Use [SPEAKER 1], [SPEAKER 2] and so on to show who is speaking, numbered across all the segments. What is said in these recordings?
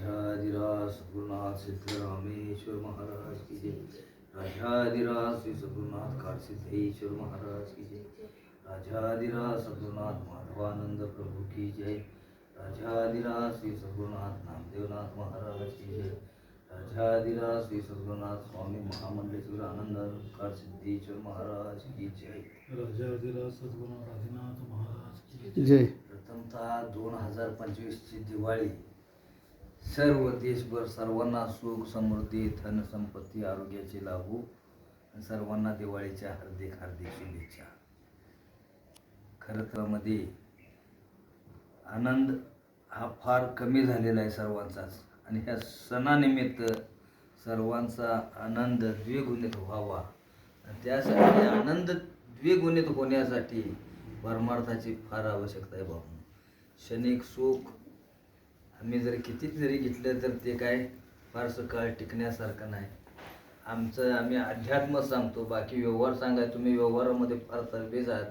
[SPEAKER 1] राजाधिराज सद्गुरुनाथ सिद्धरामेश्वर महाराज की जय। राजाधिराज श्री सद्गुरुनाथ कारसिद्धेश्वर महाराज की जय। राजाधिराज सद्गुरुनाथ माधवानंद प्रभु की जय। राजाधिराज श्री सद्गुरुनाथ नामदेवनाथ महाराज की जय। राजाधिराज श्री सद्गुरुनाथ स्वामी महामंडलेश्वर आनंद कार सिद्धेश्वर महाराज की जय।
[SPEAKER 2] राजाधिराज सद्गुरुनाथ आदिनाथ महाराज की
[SPEAKER 3] जय।
[SPEAKER 1] प्रथमतः दोन हजार पंचवीसची दिवाळी सर्व देशभर सर्वांना सुख समृद्धी धन संपत्ती आरोग्याचे लाभू सर्वांना दिवाळीच्या हार्दिक हार्दिक शुभेच्छा. खरं तर मध्ये आनंद हा फार कमी झालेला आहे सर्वांचाच आणि ह्या सणानिमित्त सर्वांचा आनंद द्विगुणित व्हावा. त्यासाठी आनंद द्विगुणित होण्यासाठी परमार्थाची फार आवश्यकता आहे बाबू. क्षणिक सुख आम्ही जर किती जरी घेतलं तर ते काय फारसं काळ टिकण्यासारखं नाही. आमचं आम्ही अध्यात्म सांगतो बाकी व्यवहार सांगाय तुम्ही व्यवहारामध्ये फार तरबेज आहात.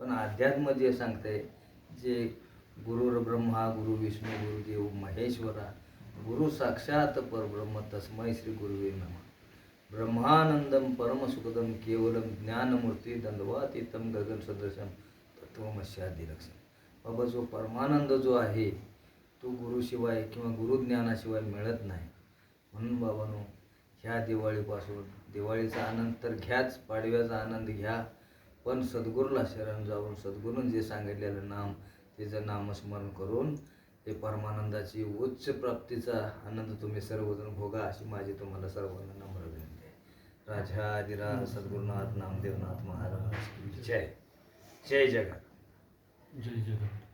[SPEAKER 1] पण अध्यात्म जे सांगतंय जे गुरुर ब्रह्मा गुरु विष्णू गुरुदेव महेश्वरा गुरु साक्षात परब्रह्म तस्मय श्री गुरुवे नमः. ब्रह्मानंदम परमसुखदम केवलम ज्ञानमूर्ती दंडवातीतम गगन सदृशम तत्वमस्यादिलक्षण बाबा जो परमानंद जो आहे तो गुरुशिवाय किंवा गुरुज्ञानाशिवाय मिळत नाही. म्हणून बाबांनो ह्या दिवाळीपासून दिवाळीचा आनंद तर घ्याच पाडव्याचा आनंद घ्या पण सद्गुरूला शरण जाऊन सद्गुरूनं जे सांगितलेलं नाम त्याचं नामस्मरण करून ते परमानंदाची उच्च प्राप्तीचा आनंद तुम्ही सर्वजण भोगा अशी माझी तुम्हाला सर्वांना नम्र विनंती आहे. राजा राजाधिराज सद्गुरुनाथ नामदेवनाथ महाराज जय. जय जगत
[SPEAKER 2] जय जगत